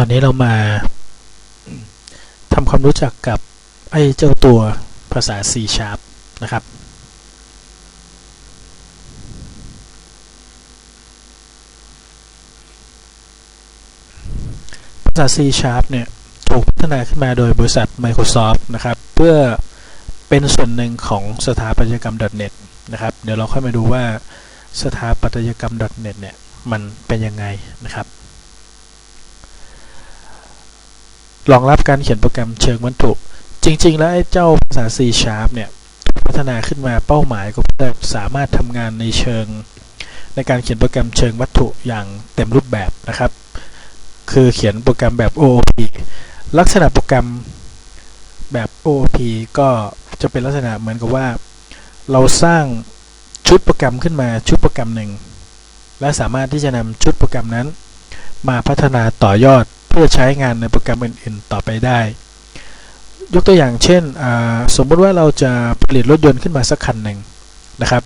อนนี้เรามาทำความรู้จักกับไอ้เจ้าตัวภาษา C Sharp นะครับ ภาษา C Sharp เนี่ย ถูกพัฒนาขึ้นมาโดยบริษัท Microsoft นะครับ เพื่อเป็นส่วนหนึ่งของสถาปัตยกรรม .NET นะครับ เดี๋ยวเราค่อยมาดูว่าสถาปัตยกรรม .NET เนี่ย มันเป็นยังไงนะครับ รองรับการเขียนโปรแกรมเชิงวัตถุ จริง ๆ แล้วไอ้เจ้าภาษา C Sharp เนี่ย พัฒนาขึ้นมาเป้าหมายก็เพื่อสามารถทำงานในเชิง ในการเขียนโปรแกรมเชิงวัตถุอย่างเต็มรูปแบบนะครับ คือเขียนโปรแกรมแบบ OOP ลักษณะโปรแกรมแบบ OOP ก็จะเป็นลักษณะเหมือนกับว่า เราสร้างชุดโปรแกรมขึ้นมาชุดโปรแกรมหนึ่งและสามารถที่จะนำชุดโปรแกรมนั้น มาพัฒนาต่อยอด เพื่อใช้งานในโปรแกรมอื่นๆ ต่อไปได้ ยกตัวอย่างเช่น สมมติว่าเราจะผลิตรถยนต์ขึ้นมาสักคันหนึ่งนะครับ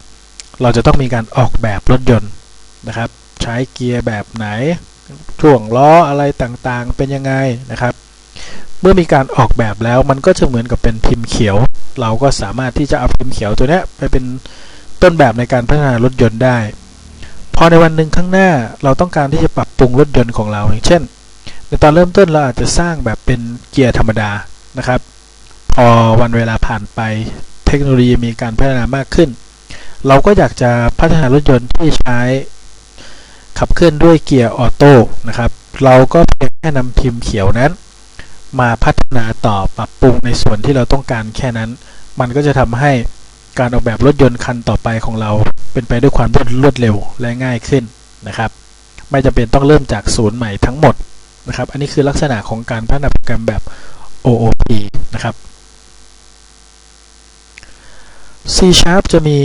เราจะต้องมีการออกแบบรถยนต์นะครับ ใช้เกียร์แบบไหนช่วงล้ออะไรต่างๆ เป็นยังไงนะครับ เมื่อมีการออกแบบแล้วมันก็จะเหมือนกับเป็นพิมพ์เขียว เราก็สามารถที่จะเอาพิมพ์เขียวตัวนี้ไปเป็นต้นแบบในการพัฒนารถยนต์ได้ พอในวันหนึ่งข้างหน้าเราต้องการที่จะปรับปรุงรถยนต์ของเราอย่างเช่น ในตอนเริ่มต้นเราอาจจะสร้างแบบเป็นเกียร์ธรรมดานะครับ พอวันเวลาผ่านไปเทคโนโลยีมีการพัฒนามากขึ้น เราก็อยากจะพัฒนารถยนต์ที่ใช้ขับเคลื่อนด้วยเกียร์ออโต้นะครับ เราก็เพียงแค่นำพิมพ์เขียวนั้น มาพัฒนาต่อปรับปรุงในส่วนที่เราต้องการแค่นั้น มันก็จะทำให้การออกแบบรถยนต์คันต่อไปของเรา เป็นไปด้วยความรวดเร็วและง่ายขึ้นนะครับ ไม่จำเป็นต้องเริ่มจากศูนย์ใหม่ทั้งหมด นะครับ อันนี้คือลักษณะของการพัฒนาโปรแกรมแบบ OOP นะครับ C Sharp จะมี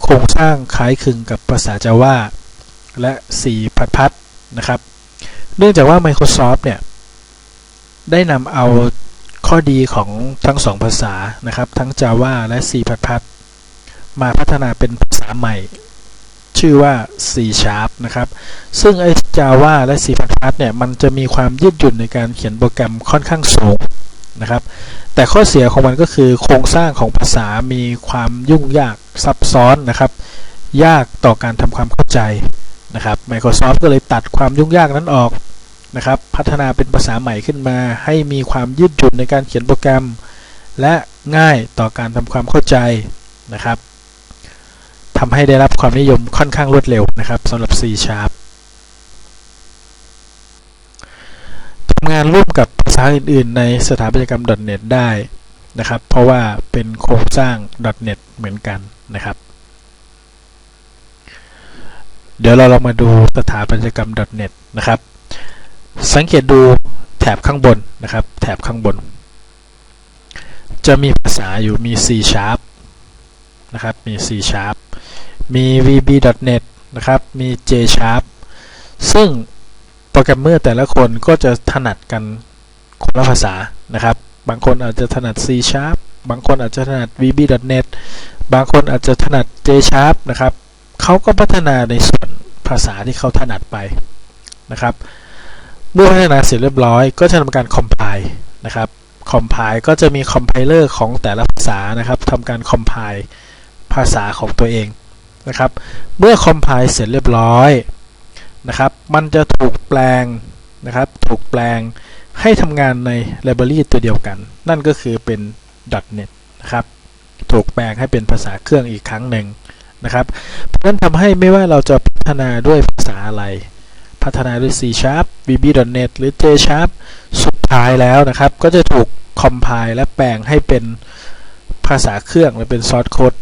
โครงสร้างคล้ายคลึงกับภาษา Java และ C พัดพัดนะครับ เนื่องจากว่า Microsoft เนี่ย ได้นำเอาข้อดีของทั้งสองภาษานะครับ ทั้ง Java และ C พัดพัดมาพัฒนาเป็นภาษาใหม่ ชื่อว่า C Sharp นะครับ ซึ่งไอ้ Java และ C พัดพัดเนี่ยมันจะมีความยืดหยุ่นในการเขียนโปรแกรมค่อนข้างสูงนะครับ แต่ข้อเสียของมันก็คือโครงสร้างของภาษามีความยุ่งยากซับซ้อนนะครับ ยากต่อการทำความเข้าใจนะครับ Microsoft ก็เลยตัดความยุ่งยากนั้นออกนะครับ พัฒนาเป็นภาษาใหม่ขึ้นมา ให้มีความยืดหยุ่นในการเขียนโปรแกรม และง่ายต่อการทำความเข้าใจนะครับ ทำให้ได้รับความนิยมค่อนข้างรวดเร็วนะครับสำหรับ C Sharp ทำงานร่วมกับภาษาอื่น ๆ ในสถาปัตยกรรม .NET ได้นะครับ เพราะว่าเป็นโครงสร้าง .NET เหมือนกันนะครับ เดี๋ยวเราลองมาดูสถาปัตยกรรม .NET นะครับ สังเกตดูแถบข้างบนนะครับ แถบข้างบน จะมีภาษาอยู่มี C Sharp นะครับ มี C Sharp มี VB.NET นะครับมี J Sharp ซึ่งโปรแกรมเมอร์แต่ละคนก็จะถนัดกันคนละภาษานะครับ บางคนอาจจะถนัด C Sharp บางคนอาจจะถนัด VB.NET บางคนอาจจะถนัด J Sharp นะครับเขาก็พัฒนาในส่วนภาษาที่เขาถนัดไปนะครับ เมื่อพัฒนาเสร็จเรียบร้อย ก็จะทำการ compile นะครับ compile ก็จะมี compiler ของแต่ละภาษานะครับทำการ compile ภาษาของตัวเอง นะครับ เมื่อ compile เสร็จเรียบร้อยนะครับ มันจะถูกแปลงนะครับ ถูกแปลงให้ทำงานใน library ตัวเดียวกัน นั่นก็คือเป็น .NET นะครับ ถูกแปลงให้เป็นภาษาเครื่องอีกครั้งหนึ่งนะครับ เพราะนั้นทำให้ไม่ว่าเราจะพัฒนาด้วยภาษาอะไร พัฒนาด้วย C Sharp VB.NET หรือ J Sharp สุดท้ายแล้วนะครับ ก็จะถูก compile และแปลงให้เป็นภาษาเครื่องหรือเป็น source code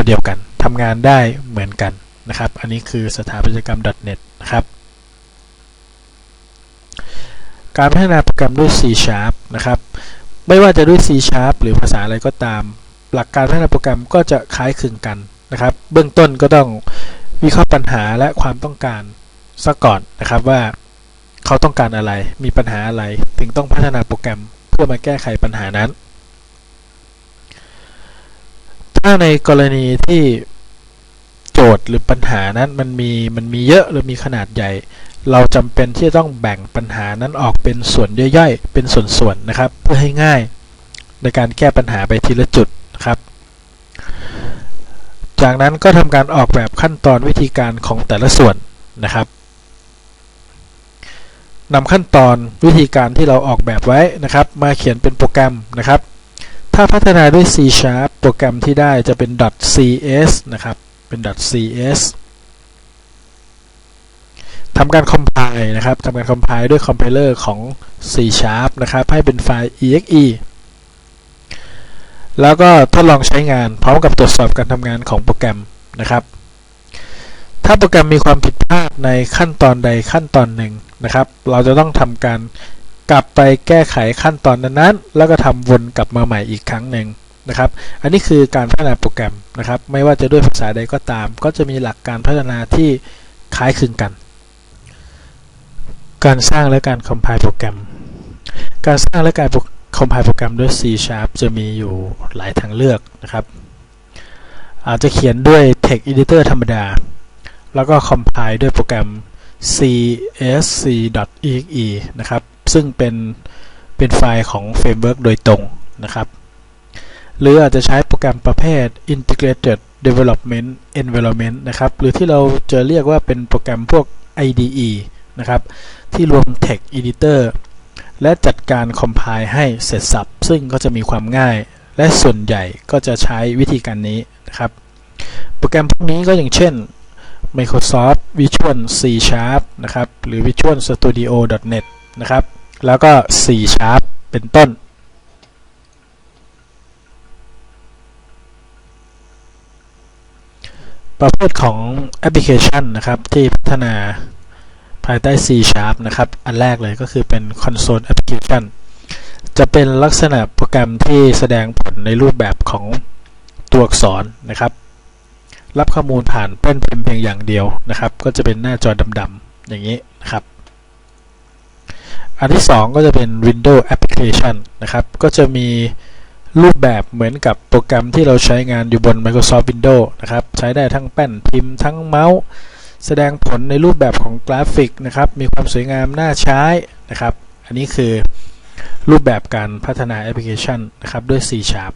ตัวเดียวกันทำงานได้เหมือนกันนะครับ อันนี้คือสถาปัตยกรรม .NET นะครับ การพัฒนาโปรแกรมด้วย C Sharp นะครับ ไม่ว่าจะด้วย C Sharp หรือภาษาอะไรก็ตาม หลักการพัฒนาโปรแกรมก็จะคล้ายคลึงกันนะครับ เบื้องต้นก็ต้องวิเคราะห์ปัญหาและความต้องการซะก่อนนะครับว่าเขาต้องการอะไร มีปัญหาอะไร ถึงต้องพัฒนาโปรแกรมเพื่อมาแก้ไขปัญหานั้น ถ้าในกรณีที่โจทย์หรือปัญหานั้นมันมีมันมีเยอะหรือมีขนาดใหญ่ เราจำเป็นที่จะต้องแบ่งปัญหานั้นออกเป็นส่วนย่อยๆ เป็นส่วนๆนะครับ เพื่อให้ง่ายในการแก้ปัญหาไปทีละจุดนะครับ จากนั้นก็ทำการออกแบบขั้นตอนวิธีการของแต่ละส่วนนะครับนำขั้นตอนวิธีการที่เราออกแบบไว้นะครับ มาเขียนเป็นโปรแกรมนะครับ ถ้าพัฒนาด้วย C Sharp โปรแกรมที่ได้จะเป็น .cs นะครับ เป็น .cs ทำการ compile นะครับทำการ compile ด้วย compiler ของ C Sharp นะครับ ให้เป็นไฟล์ exe แล้วก็ทดลองใช้งานพร้อมกับตรวจสอบการทำงานของโปรแกรมนะครับ ถ้าโปรแกรมมีความผิดพลาดในขั้นตอนใดขั้นตอนหนึ่งนะครับ เราจะต้องทำการ กลับไปแก้ไขขั้นตอนนั้นๆ แล้วก็ทำวนกลับมาใหม่อีกครั้งหนึ่งนะครับ อันนี้คือการพัฒนาโปรแกรมนะครับ ไม่ว่าจะด้วยภาษาใดก็ตาม ก็จะมีหลักการพัฒนาที่คล้ายคลึงกัน การสร้างและการ compile โปรแกรม การสร้างและการ compile โปรแกรมด้วย C Sharp จะมีอยู่หลายทางเลือกนะครับ อาจจะเขียนด้วย text editor ธรรมดา แล้วก็ compile ด้วยโปรแกรม csc.exe นะครับ ซึ่งเป็นเป็นไฟล์ของเฟรมเวิร์กโดยตรงนะครับ หรืออาจจะใช้โปรแกรมประเภท integrated development environment นะครับ หรือที่เราจะเรียกว่าเป็นโปรแกรมพวก IDE นะครับ ที่รวม text editor และจัดการ compile ให้เสร็จสับ ซึ่งก็จะมีความง่าย และส่วนใหญ่ก็จะใช้วิธีการนี้นะครับ โปรแกรมพวกนี้ก็อย่างเช่น Microsoft Visual C Sharp นะครับ หรือ Visual Studio .NET นะครับ แล้วก็ C Sharp เป็นต้น ประเภทของแอปพลิเคชันนะครับที่พัฒนาภายใต้ C Sharp นะครับ อันแรกเลยก็คือเป็น Console Application จะเป็นลักษณะโปรแกรมที่แสดงผลในรูปแบบของตัวอักษรนะครับ รับข้อมูลผ่านแป้นพิมพ์เพียงอย่างเดียวนะครับ ก็จะเป็นหน้าจอดำๆอย่างนี้นะครับ อันที่ 2 ก็จะเป็น Windows Application นะครับ ก็จะมีรูปแบบเหมือนกับโปรแกรมที่เราใช้งานอยู่บน Microsoft Windows นะครับ ใช้ได้ทั้งแป้นพิมพ์ทั้งเมาส์ แสดงผลในรูปแบบของกราฟิกนะครับ มีความสวยงามน่าใช้นะครับ อันนี้คือรูปแบบการพัฒนาแอปพลิเคชันนะครับด้วย C Sharp